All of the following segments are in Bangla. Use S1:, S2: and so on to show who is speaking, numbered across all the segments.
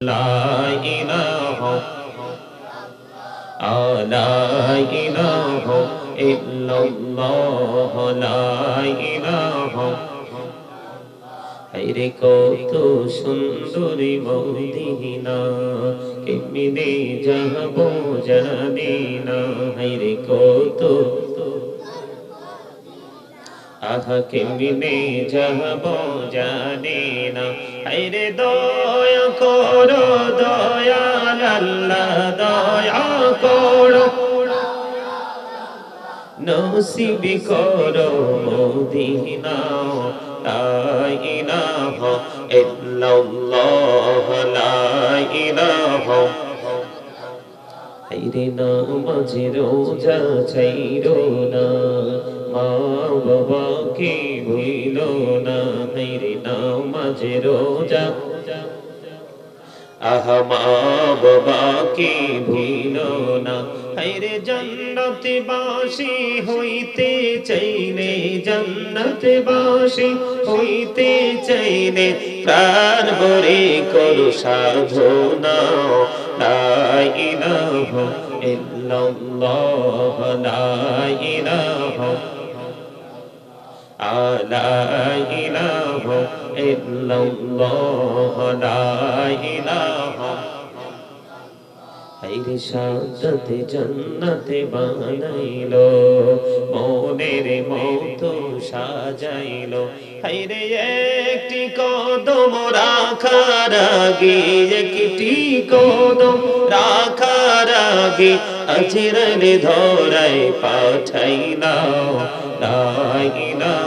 S1: لا إله لا إله إلا الله لا إله হাইরে কত সুন্দরী মদিনা কেমনে যাব জানি না হাইরে কত তাহাকে মিলে যাব জানি না। হাইরে দয়া করো, দয়া আল্লাহ দয়া করো। নসিব করো মোদিনা لا إله إلا الله لا إله হাইরে না মাঝে রোজা চাইরো না। মা বাবাকে ভুইলো না? হাইরে নামাজে রোজা। আহা মা বাবাকে ভুইলো না? হাইরে জান্নাত বাসি হইতে চাইলে জান্নাত বাসি হইতে চাইলে প্রাণ ভরে করো সাধনা। ইলাহা ইল্লাল্লাহ, লা ইলাহা لا إله إلا الله لا إله হাইরে সাদতে জন্নতে বানাইলো মনের মতো সাজাইলো হাইরে একটি কদম রাখার আগে একটি কদম রাখার আগে আজরালে ধরাই পাঠাইলাও লা ইলাহা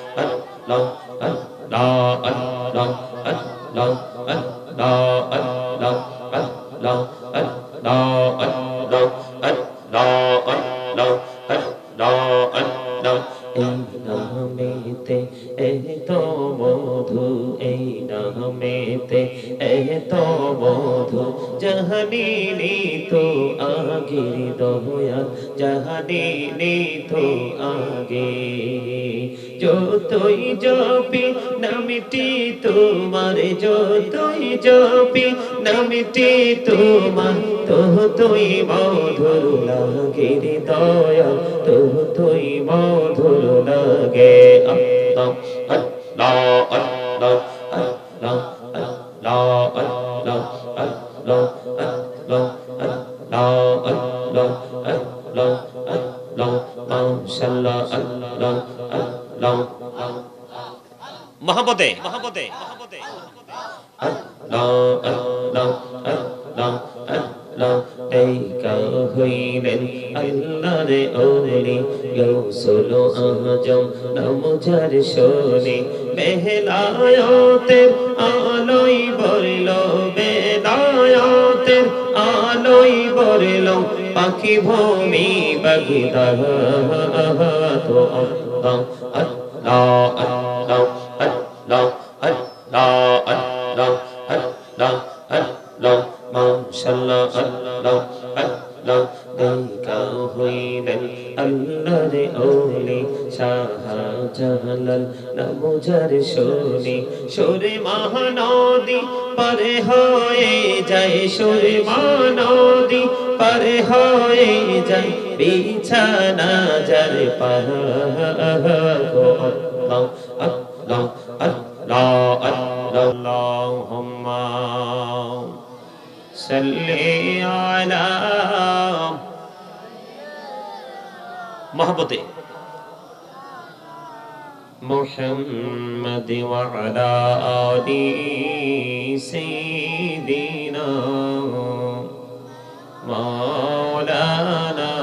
S1: जहानी नी तो आगे যতই জপি, নামিটি তোমার যতই জপি, নামিটি তোমার ততই মধুর লাগে দয়া তো ততই মধুর লাগে। আল্লাহ আল্লাহ আল্লাহ মহব্বতে হইলেন আল্লাহরে ওরে গৌসল আজম নামজার শোনে বেহলায়তের আলোই বলল বেদায়তের আলোই বলল পাখি ভূমি বাগি তো আল্লাহ আল্লাহ আল্লাহ দেখা হইলেন আল্লাহর ওলি শাহজালাল নমজার শোনে সুরে মহানদী পারে হয়ে যায় সুরে মহানদী পারে হয়ে যায় বিছানা যার আল্লাহ আল্লাহ اللهم صل على محبتي محمد وعلى آل سيدنا مولانا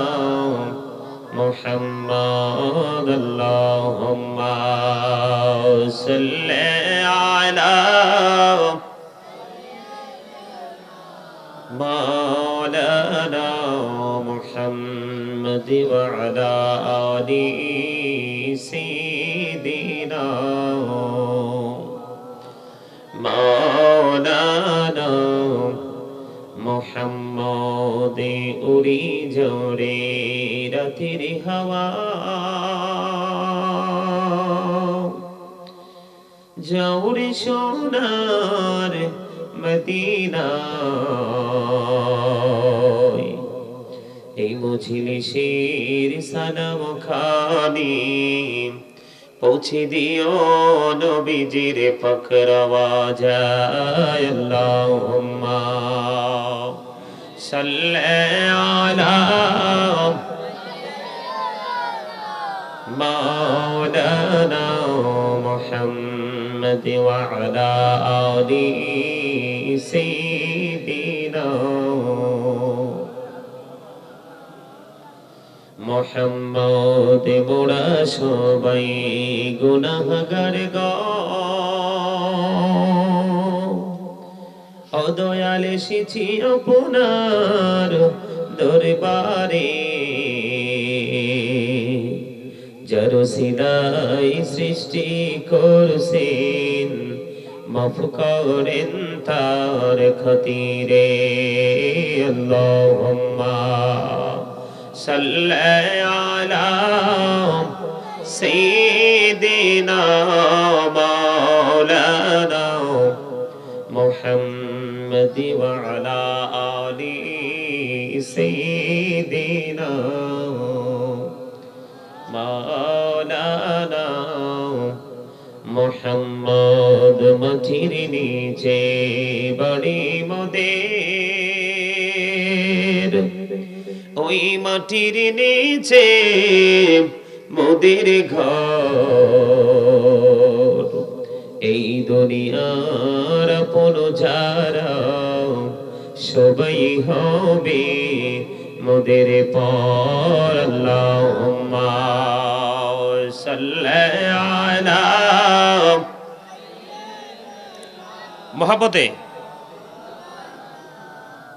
S1: محمد اللهم صل مولانا محمد وعلى آل سيدنا مولانا محمد উড়ি জোরে রাতের হাওয়া জৌরে সোনার মদিনা এই মজলিসের সালাম খানি পৌঁছে দিও নবীজির ফকরওয়া যায় আল্লাহুম্মা সাল্লি আলা مولانا محمد وعلى آل سيدنا মোহাম্মদ মোরা সবাই গুনাহগার গ। অদয়াল এসেছি আপনার দরবারে। যার সিলাই সৃষ্টি করছেন, মাফ করেন তার খতিরে আল্লাহুম্মা সাল্লি আলা সাইয়্যিদিনা মাওলানা মুহাম্মদ ওয়া আলা আলি সাইয়্যিদিনা মাওলানা মোহাম্মদ মাটির নিচে বাড়ি মোদের ওই মাটির নিচে মোদের ঘর। এই দুনিয়ার আপন যারা সবাই হবে মোদের পর। মহাবতে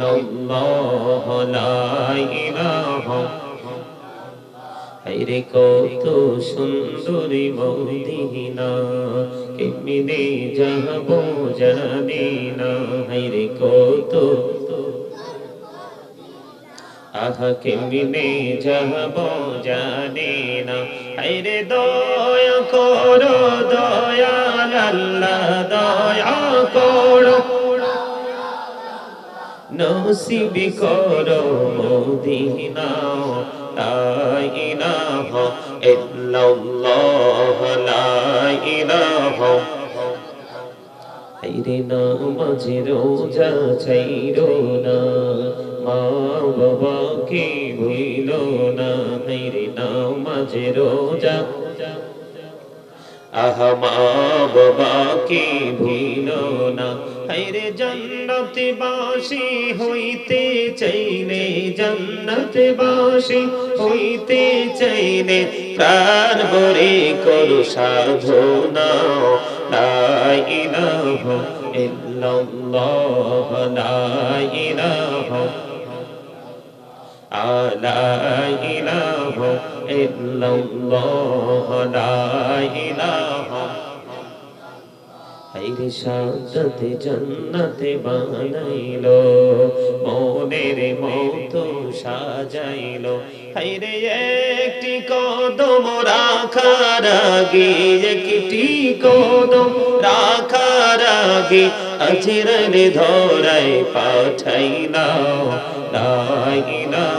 S1: ইল্লাল্লাহ লা ইলাহা হাইরে কত সুন্দরী মদিনা, কেমনে যাব জানি না। হাইরে কত আহা, কেমনে যাব জানি না। হাইরে দয়া করো, দয়াল আল্লাহ, দয়া করো। নসিবি করো মদিনা হাইরে নামাজে রোজা ছাইরো না, মা বাবাকে ভুইলো না। হাইরে নামাজে রোজা আহা মা বাবাকে ভুইল না। হাইরে জান্নাত বাসি হইতে চাইলে জান্নাত বাসি হইতে চাইলে প্রাণ ভরে করু সাধনা। ইলাহা ইল্লাল্লাহ, লা ইলাহা لا إله إلا الله لا إله হাইরে সাদতে জন্নতে বানাইলো মনের মতো সাজাইলো হাইরে একটি কদম রাখার আগে একটি কদম রাখার আগে আজরাল ধরাই পাঠাইলাও লা ইলাহা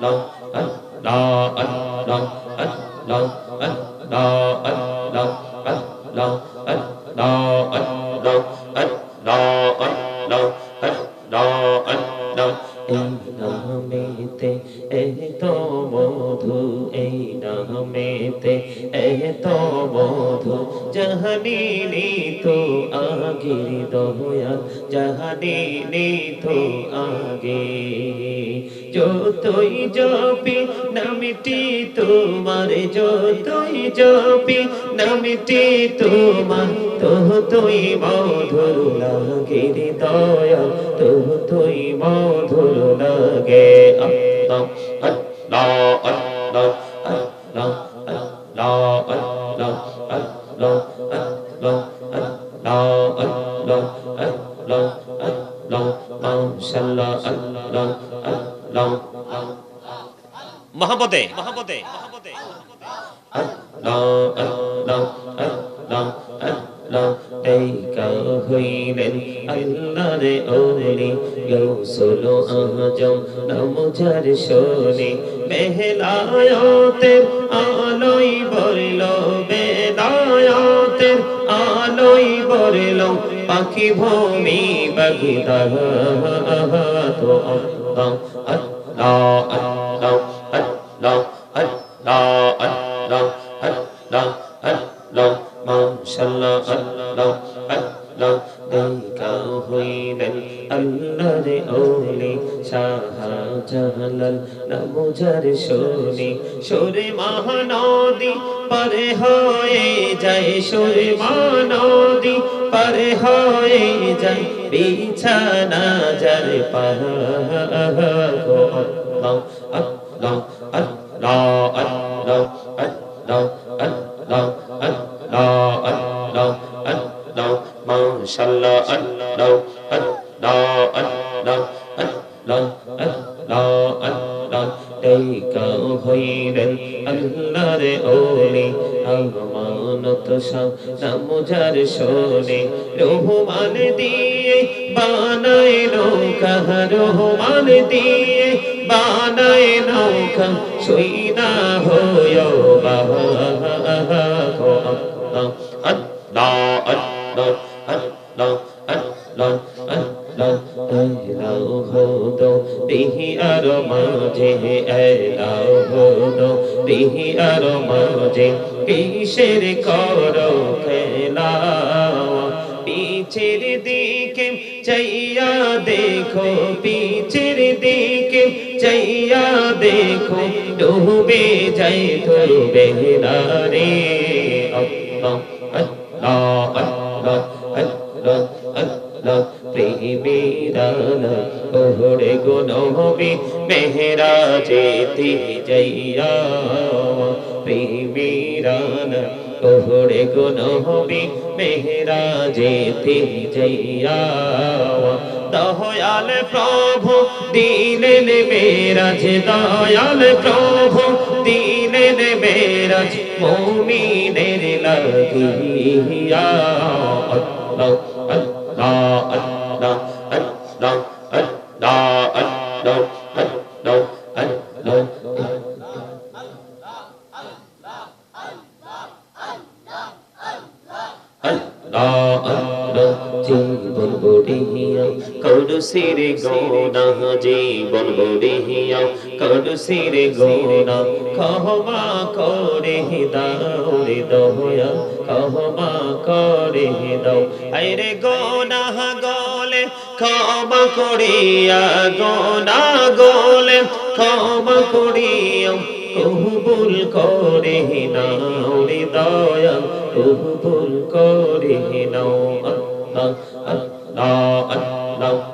S1: đâu ấn đo ấn đâu ấn đâu ấn đo ấn đâu ấn đâu ấn đo ấn đâu ấn đo ấn đâu ấn đo ấn đâu in nam mê tê ê tô mô thu এই নামেতে এত মধু জাহানিনি তো আগের দয়া জাহানিনি তো আগে। যতই জপি নামটি তোমার, যতই জপি নামটি তোমার তো তুই মধুর লাগে দয়া তো তুই মধুর লাগে। আল্লাহ আল্লাহ।
S2: মহাপদে। মহাপদে।
S1: মহাপদে হইলেন আল্লাহরে ওরে গৌসল আজম নাম যার শোনে বেহলায়াতের আলোই বলল বেলায়াতের আলোই বলল পাখি ভূমি বগিদা তো দঙ্কা হইবেন আল্লাহর ওলি শাহজালাল নামুজার শোনে সোরে মহানদী পারে হয়ে যায় সোরে মহানদী পারে হয়ে যায় বিছানা যার পাহ আল্লাহ আল্লাহ আল্লাহ হইলেন আল্লাহর ওলি আমানত সব নামজার শোনে। রহমান দিয়ে বানায় নৌকা, রহমান দিয়ে বানায় নৌকা সইনা হয় আল্লাহ আল্লাহ আল্লাহ আল্লাহ আল্লাহ আর মাঝে বিহি আর মাঝে কিসের করো খেলা পিছের দিকে চাইয়া দেখো পিছের দিকে চাইয়া দেখো ডুবে যাই তোর বেহনারে আল্লাহ আল্লাহ আল্লাহ আল্লাহ প্রেমেরানা ওহরে গো নহবি মেহরা যেতে যাইয়া প্রেমেরানা ওহরে গো নহবি মেহরা যেতে যাইয়া দয়াল প্রভু দিলেন মেরাজ, দয়াল প্রভু দিলেন মেরাজ, মুমিনের লাগিয়া। আল্লাহ আল্লাহ আল্লাহ আল্লাহ আল্লাহ করু সিরে গোনা জীবন বড়িয়া করু সিরে গোনা ক্ষমা করে দাও রে দয়া ক্ষমা করে দাও আরে গোনা গলে ক্ষমা করিয়া, গোনা গলে ক্ষমা করিয়া কবুল করে নাও দয়া কবুল করে নাও আল্লাহ আল্লাহ আল্লাহ।